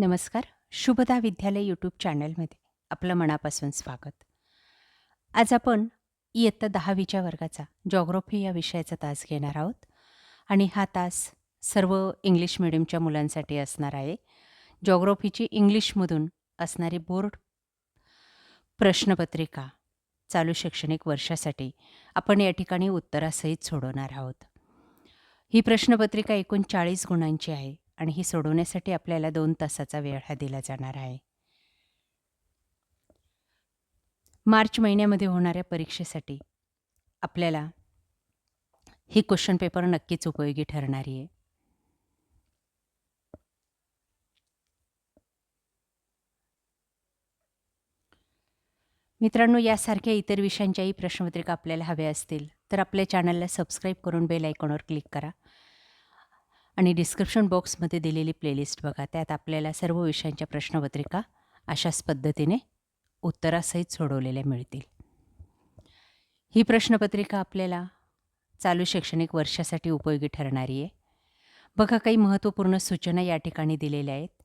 नमस्कार. शुभदा विद्यालय यूट्यूब चॅनलमध्ये आपलं मनापासून स्वागत. आज आपण इयत्ता दहावीच्या वर्गाचा जॉग्रॉफी या विषयाचा तास घेणार आहोत. आणि हा तास सर्व इंग्लिश मिडियमच्या मुलांसाठी असणार आहे. जॉग्रॉफीची इंग्लिशमधून असणारी बोर्ड प्रश्नपत्रिका चालू शैक्षणिक वर्षासाठी आपण या ठिकाणी उत्तरासहित सोडवणार आहोत. ही प्रश्नपत्रिका एकूण चाळीस गुणांची आहे. आणि ही सोडवण्यासाठी आपल्याला दोन तासाचा वेळ हा दिला जाणार आहे. मार्च महिन्यामध्ये होणाऱ्या परीक्षेसाठी आपल्याला ही क्वेश्चन पेपर नक्कीच उपयोगी ठरणारी आहे. मित्रांनो यासारख्या इतर विषयांच्याही प्रश्नपत्रिका आपल्याला हव्या असतील तर आपल्या चॅनलला सबस्क्राईब करून बेल आयकॉनवर क्लिक करा. आणि डिस्क्रिप्शन बॉक्समध्ये दिलेली प्लेलिस्ट बघा. त्यात आपल्याला सर्व विषयांच्या प्रश्नपत्रिका अशाच पद्धतीने उत्तरासहित सोडवलेल्या मिळतील. ही प्रश्नपत्रिका आपल्याला चालू शैक्षणिक वर्षासाठी उपयोगी ठरणारी आहे. बघा काही महत्त्वपूर्ण सूचना या ठिकाणी दिलेल्या आहेत.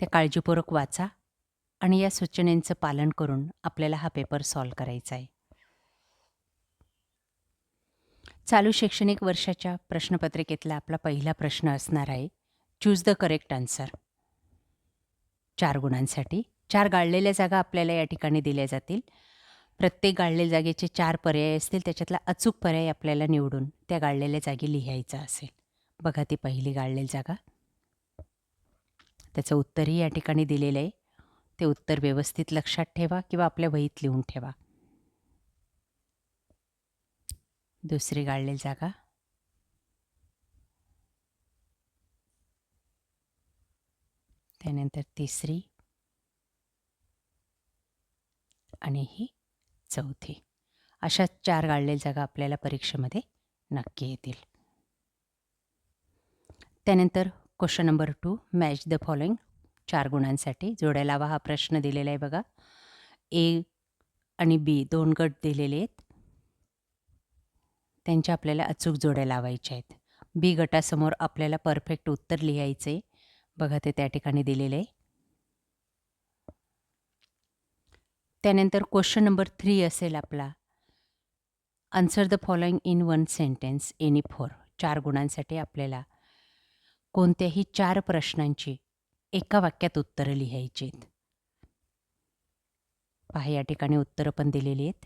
त्या काळजीपूर्वक वाचा आणि या सूचनेंचं पालन करून आपल्याला हा पेपर सॉल्व करायचा आहे. चालू शैक्षणिक वर्षाच्या प्रश्नपत्रिकेतला आपला पहिला प्रश्न असणार आहे चूज द करेक्ट आन्सर चार गुणांसाठी. चार गाळलेल्या जागा आपल्याला या ठिकाणी दिल्या जातील. प्रत्येक गाळलेल्या जागेचे चार पर्याय असतील त्याच्यातला अचूक पर्याय आपल्याला निवडून त्या गाळलेल्या जागी लिहायचा असेल. बघा ती पहिली गाळलेली जागा. त्याचं उत्तरही या ठिकाणी दिलेलं आहे. ते उत्तर व्यवस्थित लक्षात ठेवा किंवा आपल्या वहीत लिहून ठेवा. दुसरी गाळलेली जागा. त्यानंतर तिसरी. आणि ही चौथी. अशा चार गाळलेल्या जागा आपल्याला परीक्षेमध्ये नक्की येतील. त्यानंतर question number two match the following चार गुणांसाठी जोड्या लावा हा प्रश्न दिलेला आहे बघा. ए आणि बी दोन गट दिलेले आहेत. त्यांच्या आपल्याला अचूक जोड्या लावायच्या आहेत. बी गटासमोर आपल्याला परफेक्ट उत्तर लिहायचे बघा ते त्या ठिकाणी दिलेलं आहे. त्यानंतर क्वेश्चन नंबर थ्री असेल आपला. Answer the following in one sentence any four चार गुणांसाठी आपल्याला कोणत्याही चार प्रश्नांची एका वाक्यात उत्तरं लिहायची आहेत पहा या ठिकाणी उत्तरं पण दिलेली आहेत.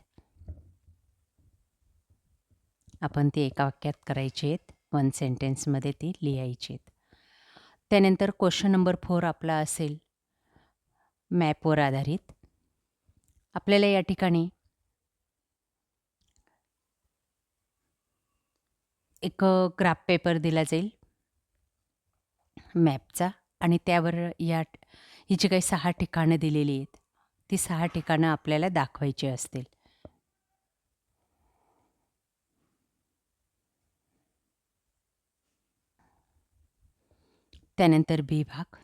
आपण ती एका वाक्यात करायची आहेत वन सेंटेन्समध्ये ती लिहायची आहेत त्यानंतर क्वेश्चन नंबर फोर आपला असेल. मॅपवर आधारित. आपल्याला या ठिकाणी एक ग्राफ पेपर दिला जाईल. मॅपचा आणि त्यावर या ही जी काही सहा ठिकाणं दिलेली आहेत. ती सहा ठिकाणं आपल्याला दाखवायची असतील. त्यानंतर बी भाग.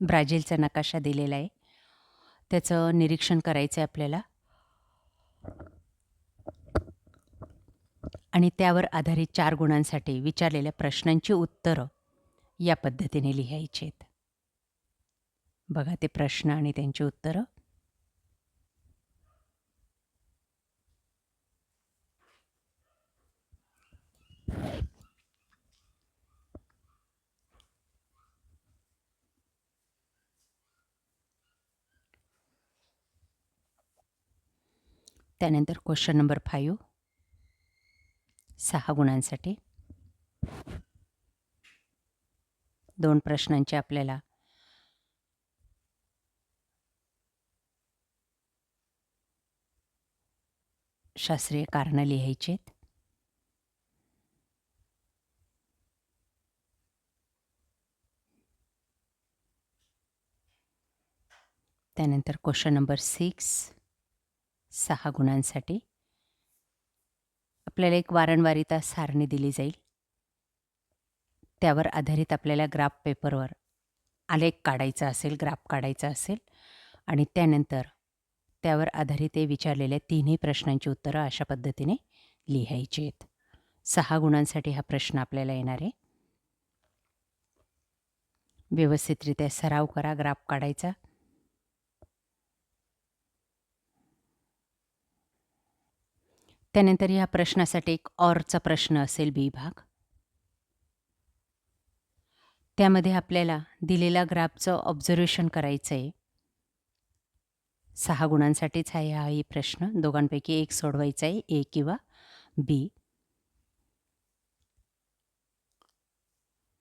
ब्राझीलचा नकाशा दिलेला आहे. त्याचं निरीक्षण करायचं आहे आपल्याला. आणि त्यावर आधारित चार गुणांसाठी विचारलेल्या प्रश्नांची उत्तरं या पद्धतीने लिहायची आहेत. बघा ते प्रश्न आणि त्यांची उत्तरं. त्यानंतर क्वेश्चन नंबर फाईव्ह सहा गुणांसाठी. दोन प्रश्नांचे आपल्याला. शास्त्रीय कारणं लिहायची त्यानंतर क्वेश्चन नंबर सिक्स सहा गुणांसाठी. आपल्याला एक वारंवारिता सारणी दिली जाईल. त्यावर आधारित आपल्याला ग्राफ पेपरवर आलेख काढायचा असेल ग्राफ काढायचा असेल आणि त्यानंतर त्यावर आधारित ते विचारलेल्या तिन्ही प्रश्नांची उत्तरं अशा पद्धतीने लिहायची आहेत. सहा गुणांसाठी हा प्रश्न आपल्याला येणार आहे. व्यवस्थितरित्या सराव करा ग्राफ काढायचा. त्यानंतर या प्रश्नासाठी एक ऑरचा प्रश्न असेल बी भाग. त्यामध्ये आपल्याला दिलेल्या ग्राफचं ऑब्झर्वेशन करायचं आहे सहा गुणांसाठीच आहे हा ही प्रश्न. दोघांपैकी एक सोडवायचा आहे ए किंवा बी.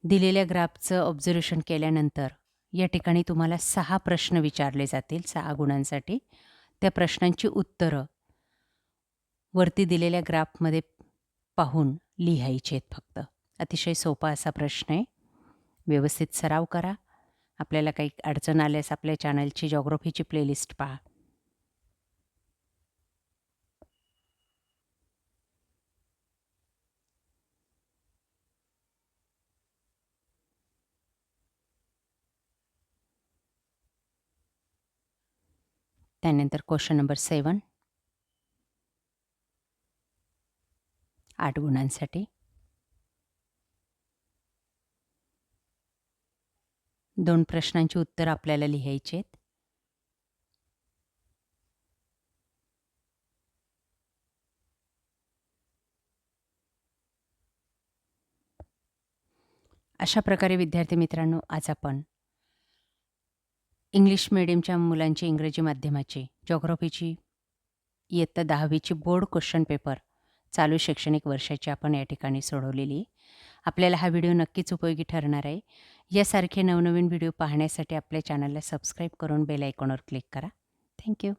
दिलेल्या ग्राफचं ऑब्झर्वेशन केल्यानंतर या ठिकाणी तुम्हाला सहा प्रश्न विचारले जातील सहा गुणांसाठी. त्या प्रश्नांची उत्तरं वरती दिलेल्या ग्राफमध्ये पाहून लिहायचे आहेत फक्त. अतिशय सोपा असा प्रश्न आहे. व्यवस्थित सराव करा. आपल्याला काही अडचण आल्यास आपल्या चॅनलची जॉग्रफीची प्लेलिस्ट पहा. त्यानंतर क्वेश्चन नंबर सेवन आठ गुणांसाठी दोन प्रश्नांची उत्तर आपल्याला लिहायची आहेत. अशा प्रकारे विद्यार्थी मित्रांनो आज आपण इंग्लिश मिडियमच्या मुलांची इंग्रजी माध्यमाची जॉग्रॉफीची इयत्ता दहावीची बोर्ड क्वेश्चन पेपर चालू शैक्षणिक वर्षाची आपण या ठिकाणी सोडवलेली. आहे. आपल्याला हा व्हिडिओ नक्कीच उपयोगी ठरणार आहे. यासारखे नवनवीन व्हिडिओ पाहण्यासाठी आपल्या चॅनलला सबस्क्राईब करून बेल आयकॉनवर क्लिक करा. थँक्यू